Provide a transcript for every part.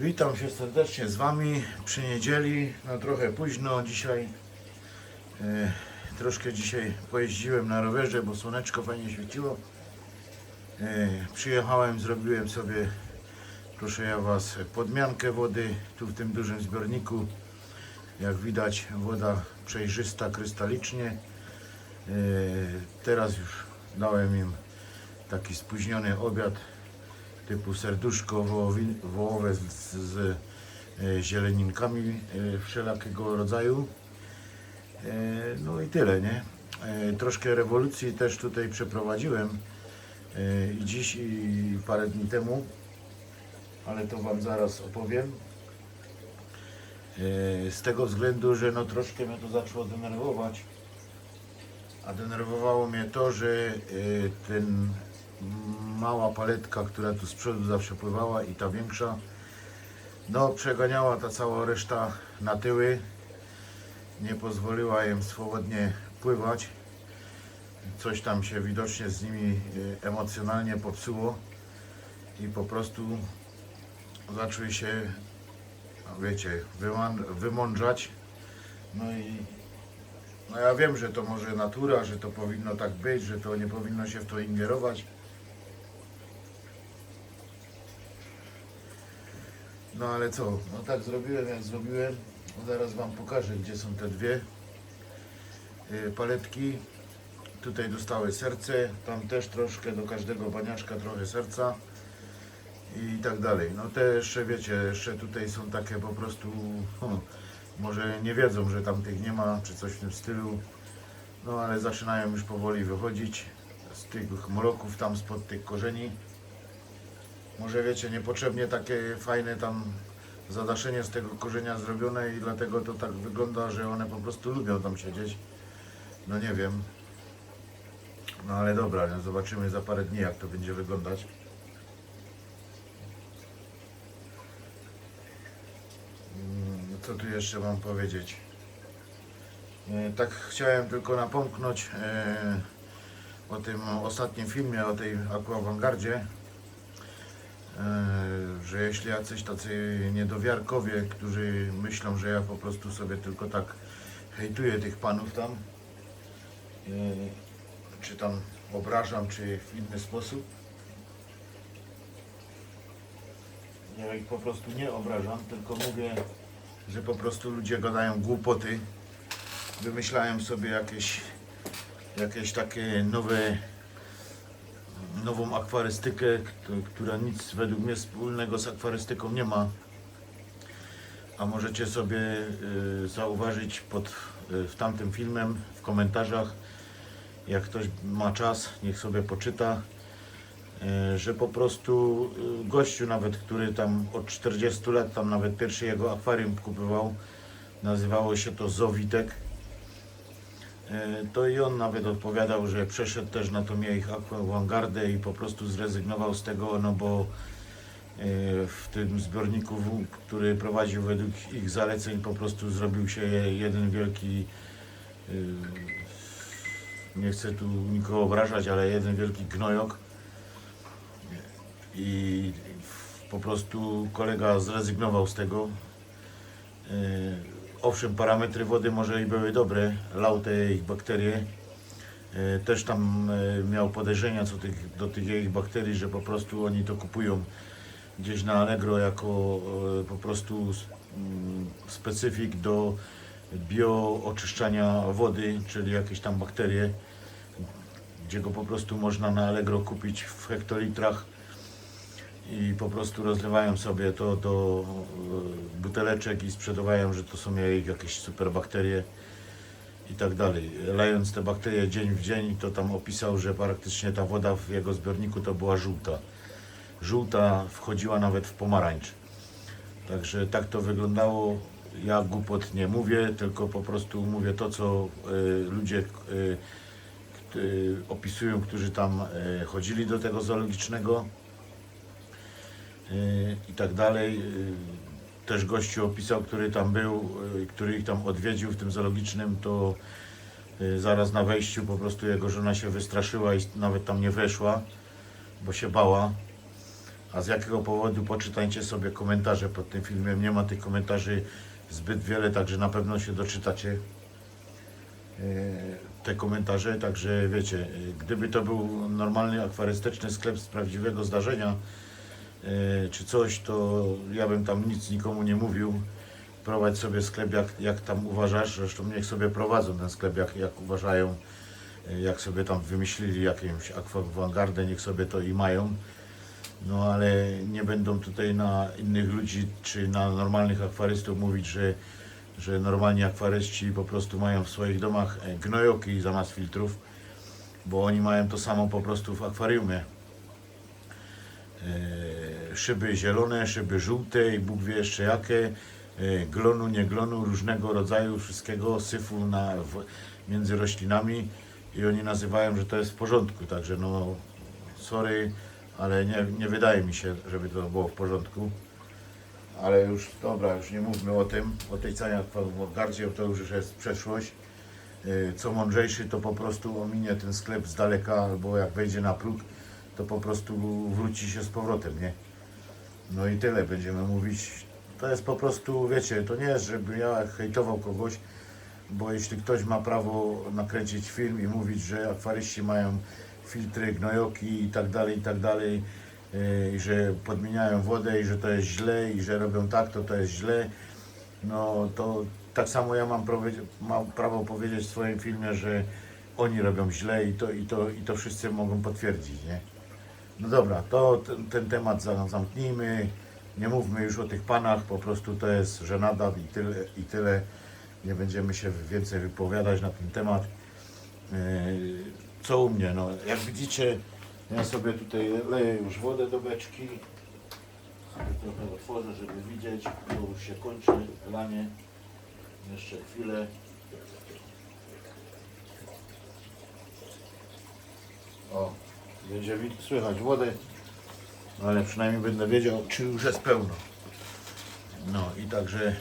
Witam się serdecznie z Wami przy niedzieli, no trochę późno dzisiaj. E, troszkę dzisiaj pojeździłem na rowerze, bo słoneczko fajnie świeciło. E, przyjechałem, zrobiłem sobie, proszę ja Was, podmiankę wody tu w tym dużym zbiorniku. Jak widać woda przejrzysta, krystalicznie. E, teraz już dałem im taki spóźniony obiad typu serduszko wołowi- wołowe z, z, e, zieleninkami e, wszelakiego rodzaju. E, No i tyle, nie? Troszkę rewolucji też tutaj przeprowadziłem i dziś i parę dni temu, ale to Wam zaraz opowiem. Z tego względu, że no troszkę mnie to zaczęło denerwować. A denerwowało mnie to, że ten mała paletka, która tu z przodu zawsze pływała i ta większa, no przeganiała ta cała reszta na tyły. Nie pozwoliła im swobodnie pływać. Coś tam się widocznie z nimi e, emocjonalnie popsuło i po prostu zaczęły się, no wiecie, wymądrzać. No i no ja wiem, że to może natura, że to powinno tak być, że to nie powinno się w to ingerować. No ale co, no tak zrobiłem jak zrobiłem. No zaraz Wam pokażę, gdzie są te dwie y, paletki. Tutaj dostały serce, tam też troszkę do każdego baniaszka trochę serca i tak dalej. No te jeszcze wiecie, jeszcze tutaj są takie po prostu, hmm, może nie wiedzą, że tam tych nie ma, czy coś w tym stylu. No ale zaczynają już powoli wychodzić z tych mroków tam spod tych korzeni. Może wiecie, niepotrzebnie takie fajne tam zadaszenie z tego korzenia zrobione i dlatego to tak wygląda, że one po prostu lubią tam siedzieć. No nie wiem. No ale dobra, no zobaczymy za parę dni jak to będzie wyglądać. Mm, Co tu jeszcze mam powiedzieć? E, Tak chciałem tylko napomknąć e, o tym ostatnim filmie, o tej Aquavangardzie, e, że jeśli jacyś tacy niedowiarkowie, którzy myślą, że ja po prostu sobie tylko tak hejtuję tych panów tam, e, czy tam obrażam, czy w inny sposób, ja ich po prostu nie obrażam, tylko mówię, że po prostu ludzie gadają głupoty, wymyślają sobie jakieś, jakieś takie nowe, nową akwarystykę, kt- która nic według mnie wspólnego z akwarystyką nie ma. A możecie sobie y, zauważyć pod, y, w tamtym filmem, w komentarzach, jak ktoś ma czas, niech sobie poczyta, y, że po prostu gościu nawet, który tam od 40 lat, tam nawet pierwszy jego akwarium kupował, nazywało się to Zowitek. E, To i on nawet odpowiadał, że przeszedł też na tą ich Aquavangardę i po prostu zrezygnował z tego, no bo e, w tym zbiorniku, który prowadził według ich zaleceń, po prostu zrobił się jeden wielki, e, nie chcę tu nikogo obrażać, ale jeden wielki gnojok. I po prostu kolega zrezygnował z tego. Owszem, parametry wody może i były dobre, lał ich bakterie. E, Też tam e, miał podejrzenia co tych, do tych ich bakterii, że po prostu oni to kupują gdzieś na Allegro jako e, po prostu mm, specyfik do biooczyszczania wody, czyli jakieś tam bakterie, gdzie go po prostu można na Allegro kupić w hektolitrach i po prostu rozlewają sobie to do e, buteleczek i sprzedawają, że to są jakieś super bakterie i tak dalej. Lejąc te bakterie dzień w dzień, to tam opisał, że praktycznie ta woda w jego zbiorniku to była żółta. Żółta wchodziła nawet w pomarańcz. Także tak to wyglądało. Ja głupot nie mówię, tylko po prostu mówię to, co e, ludzie k- e, opisują, którzy tam e, chodzili do tego zoologicznego y, i tak dalej. Y, Też gościu opisał, który tam był, y, który ich tam odwiedził w tym zoologicznym, to y, zaraz na wejściu po prostu jego żona się wystraszyła i nawet tam nie weszła, bo się bała. A z jakiego powodu poczytajcie sobie komentarze pod tym filmem. Nie ma tych komentarzy zbyt wiele, także na pewno się doczytacie te komentarze. Także wiecie, gdyby to był normalny akwarystyczny sklep z prawdziwego zdarzenia czy coś, to ja bym tam nic nikomu nie mówił. Prowadź sobie sklep jak, jak tam uważasz. Zresztą niech sobie prowadzą ten sklep jak, jak uważają. E, Jak sobie tam wymyślili jakąś akwawangardę, niech sobie to i mają. No ale nie będą tutaj na innych ludzi czy na normalnych akwarystów mówić, że, że normalni akwaryści po prostu mają w swoich domach e, gnojoki zamiast filtrów, bo oni mają to samo po prostu w akwariumie. E, Szyby zielone, szyby żółte i Bóg wie jeszcze jakie, e, glonu, nie glonu, różnego rodzaju, wszystkiego, syfu na, w, między roślinami i oni nazywają, że to jest w porządku, także no sorry, ale nie, nie wydaje mi się, żeby to było w porządku. Ale już, dobra, już nie mówmy o tym, o tej całej akwagardzie, to już jest przeszłość. Yy, Co mądrzejszy, to po prostu ominie ten sklep z daleka, albo jak wejdzie na próg, to po prostu wróci się z powrotem, nie? No i tyle będziemy mówić. To jest po prostu, wiecie, to nie jest, żeby ja hejtował kogoś, bo jeśli ktoś ma prawo nakręcić film i mówić, że akwaryści mają filtry, gnojoki i tak dalej, i tak dalej, yy, i że podmieniają wodę i że to jest źle i że robią tak, to to jest źle, no to tak samo ja mam, mam prawo powiedzieć w swoim filmie, że oni robią źle i to, i to, i to wszyscy mogą potwierdzić, nie? No dobra, to ten, ten temat za- zamknijmy, nie mówmy już o tych panach, po prostu to jest żenada i tyle, i tyle. Nie będziemy się więcej wypowiadać na ten temat. Yy, Co u mnie? No, jak widzicie, ja sobie tutaj leję już wodę do beczki. Sobie trochę otworzę, żeby widzieć, bo już się kończy lanie. Jeszcze chwilę. O, będzie słychać wodę, ale przynajmniej będę wiedział, czy już jest pełno. No i także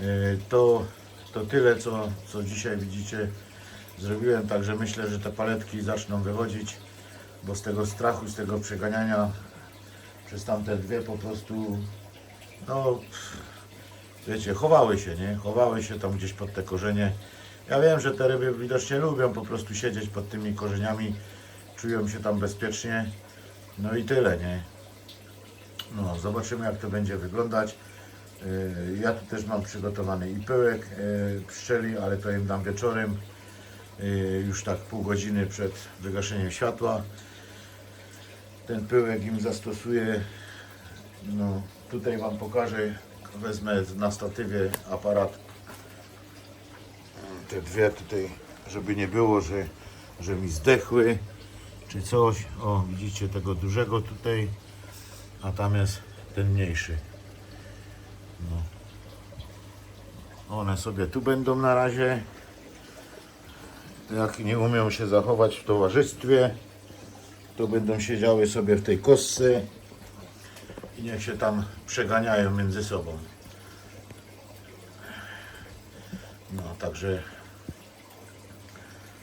y, to, to tyle, co, co dzisiaj widzicie zrobiłem. Także myślę, że te paletki zaczną wychodzić, bo z tego strachu, z tego przeganiania przez tamte dwie po prostu, no wiecie, chowały się, nie? Chowały się tam gdzieś pod te korzenie. Ja wiem, że te ryby widocznie lubią po prostu siedzieć pod tymi korzeniami, czują się tam bezpiecznie. No i tyle, nie? No, zobaczymy jak to będzie wyglądać. Yy, Ja tu też mam przygotowany i pyłek yy, pszczeli, ale to im dam wieczorem, yy, już tak pół godziny przed wygaszeniem światła. Ten pyłek im zastosuję. No, tutaj Wam pokażę, wezmę na statywie aparat. Te dwie tutaj, żeby nie było, że, że mi zdechły czy coś. O, widzicie tego dużego tutaj, a tam jest ten mniejszy. No. One sobie tu będą na razie. Jak nie umią się zachować w towarzystwie, to będą siedziały sobie w tej kostce i niech się tam przeganiają między sobą. No, także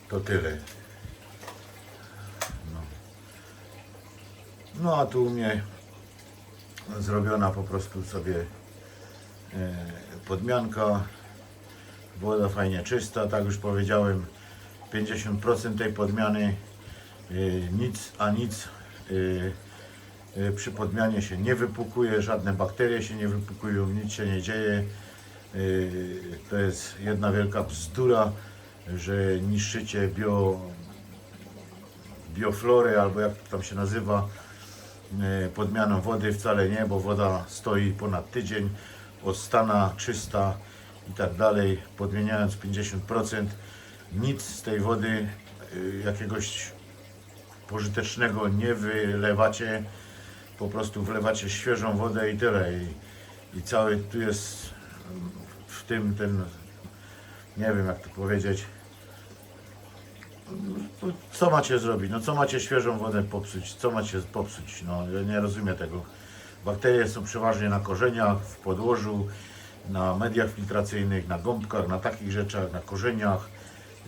to tyle. No a tu u mnie zrobiona po prostu sobie e, podmianka. Woda fajnie czysta, tak już powiedziałem. 50% tej podmiany e, nic, a nic e, przy podmianie się nie wypukuje, żadne bakterie się nie wypukują, nic się nie dzieje. To jest jedna wielka bzdura, że niszczycie bio, bioflory, albo jak to tam się nazywa, podmianą wody. Wcale nie, bo woda stoi ponad tydzień, odstana, czysta i tak dalej. Podmieniając 50%, nic z tej wody e, jakiegoś pożytecznego nie wylewacie. Po prostu wlewacie świeżą wodę i tyle. I, i cały tu jest w tym ten, nie wiem jak to powiedzieć, co macie zrobić? No co macie świeżą wodę popsuć? Co macie popsuć? No ja nie rozumiem tego. Bakterie są przeważnie na korzeniach, w podłożu, na mediach filtracyjnych, na gąbkach, na takich rzeczach, na korzeniach,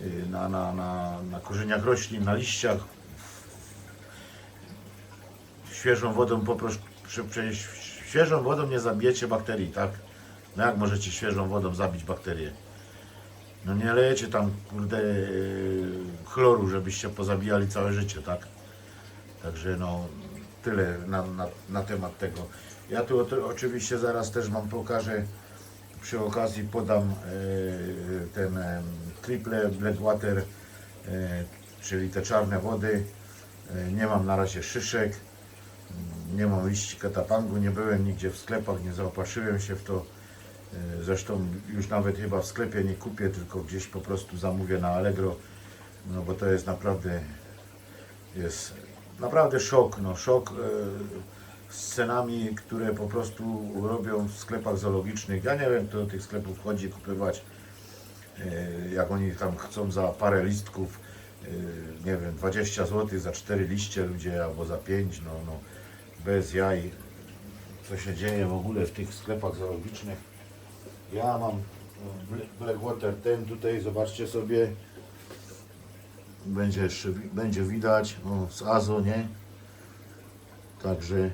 yy, na, na, na, na korzeniach roślin, na liściach. Świeżą wodą poproszę, przecież świeżą wodą nie zabijecie bakterii, tak? No jak możecie świeżą wodą zabić bakterie? No nie lejecie tam, kurde, chloru, żebyście pozabijali całe życie, tak? Także no, tyle na, na, na temat tego. Ja tu oczywiście zaraz też Wam pokażę, przy okazji podam e, ten e, triple Blackwater, e, czyli te czarne wody. Nie mam na razie szyszek, nie mam liści katapangu, nie byłem nigdzie w sklepach, nie zaopatrzyłem się w to. E, Zresztą już nawet chyba w sklepie nie kupię, tylko gdzieś po prostu zamówię na Allegro, no bo to jest naprawdę jest naprawdę szok, no szok e, z cenami, które po prostu robią w sklepach zoologicznych. Ja nie wiem, kto do tych sklepów chodzi kupywać, e, jak oni tam chcą za parę listków, nie wiem, 20 zł za 4 liście ludzie, albo za 5, no, no bez jaj. Co się dzieje w ogóle w tych sklepach zoologicznych. Ja mam no, Bl- Blackwater ten tutaj, zobaczcie sobie, będzie jeszcze będzie widać o, z Azo, nie? Także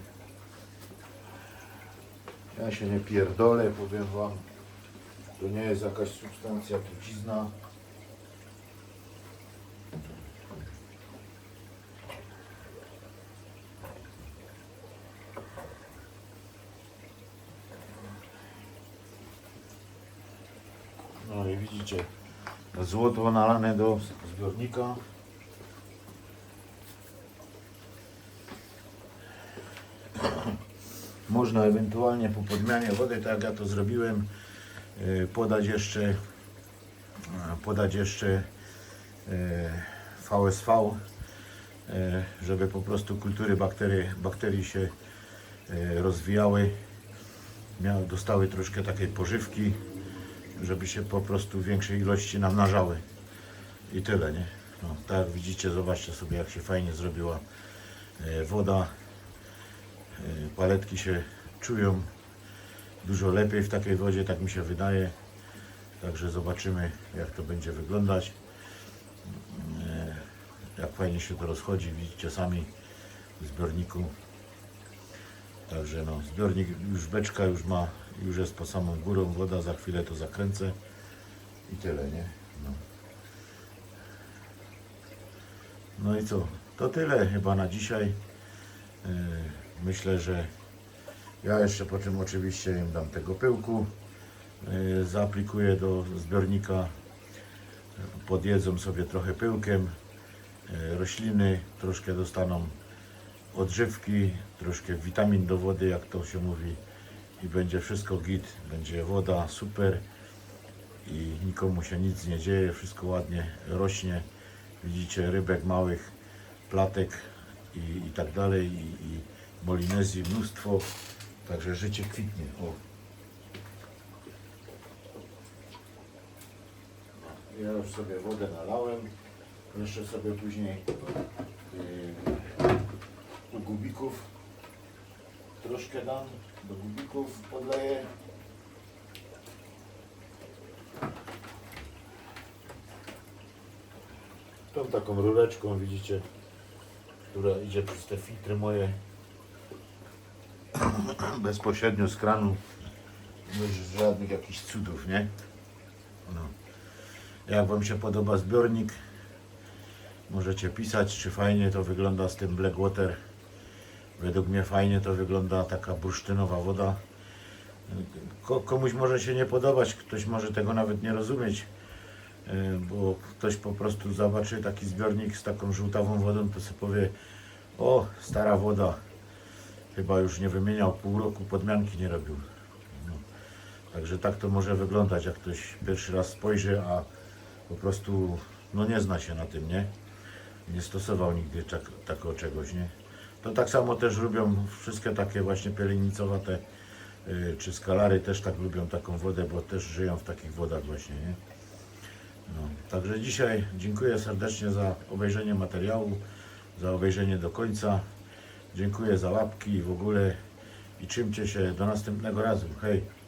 ja się nie pierdolę, powiem wam. To nie jest jakaś substancja trucizna. No i widzicie, złoto nalane do zbiornika. Można ewentualnie po podmianie wody, tak jak ja to zrobiłem, e, podać jeszcze e, podać jeszcze VSV, e, żeby po prostu kultury bakterii, bakterii się rozwijały, dostały troszkę takiej pożywki, żeby się po prostu w większej ilości namnażały. I tyle, nie? No, tak widzicie, zobaczcie sobie jak się fajnie zrobiła e, woda. E, Paletki się czują dużo lepiej w takiej wodzie, tak mi się wydaje. Także zobaczymy jak to będzie wyglądać. E, Jak fajnie się to rozchodzi, widzicie sami w zbiorniku. Także no, zbiornik już beczka już ma, już jest po samą górą woda, za chwilę to zakręcę i tyle, nie? No. No i co? To tyle chyba na dzisiaj. Yy, Myślę, że ja jeszcze po czym oczywiście im dam tego pyłku. Yy, Zaaplikuję do zbiornika. Podjedzą sobie trochę pyłkiem. Yy, Rośliny troszkę dostaną odżywki, troszkę witamin do wody, jak to się mówi. I będzie wszystko git. Będzie woda super. I nikomu się nic nie dzieje. Wszystko ładnie rośnie. Widzicie rybek małych, platek i, i tak dalej. I, i molinezji mnóstwo. Także życie kwitnie. O. Ja już sobie wodę nalałem. Jeszcze sobie później yy, u gubików troszkę dam. Do gubików podleję. Tą taką rureczką widzicie, która idzie przez te filtry moje bezpośrednio z kranu. Bez żadnych jakichś cudów, nie? No. Jak Wam się podoba zbiornik, możecie pisać, czy fajnie to wygląda z tym Blackwater. Według mnie fajnie to wygląda, taka bursztynowa woda. Ko- komuś może się nie podobać, ktoś może tego nawet nie rozumieć, e, bo ktoś po prostu zobaczy taki zbiornik z taką żółtawą wodą, to sobie powie, o, stara woda, chyba już nie wymieniał pół roku, podmianki nie robił. No. Także tak to może wyglądać, jak ktoś pierwszy raz spojrzy, a po prostu no nie zna się na tym, nie? Nie stosował nigdy tak, takiego czegoś, nie? To tak samo też lubią wszystkie takie właśnie pielenicowate y, czy skalary też tak lubią taką wodę, bo też żyją w takich wodach właśnie, nie? No, także dzisiaj dziękuję serdecznie za obejrzenie materiału, za obejrzenie do końca. Dziękuję za łapki i w ogóle i trzymcie się do następnego razu. Hej!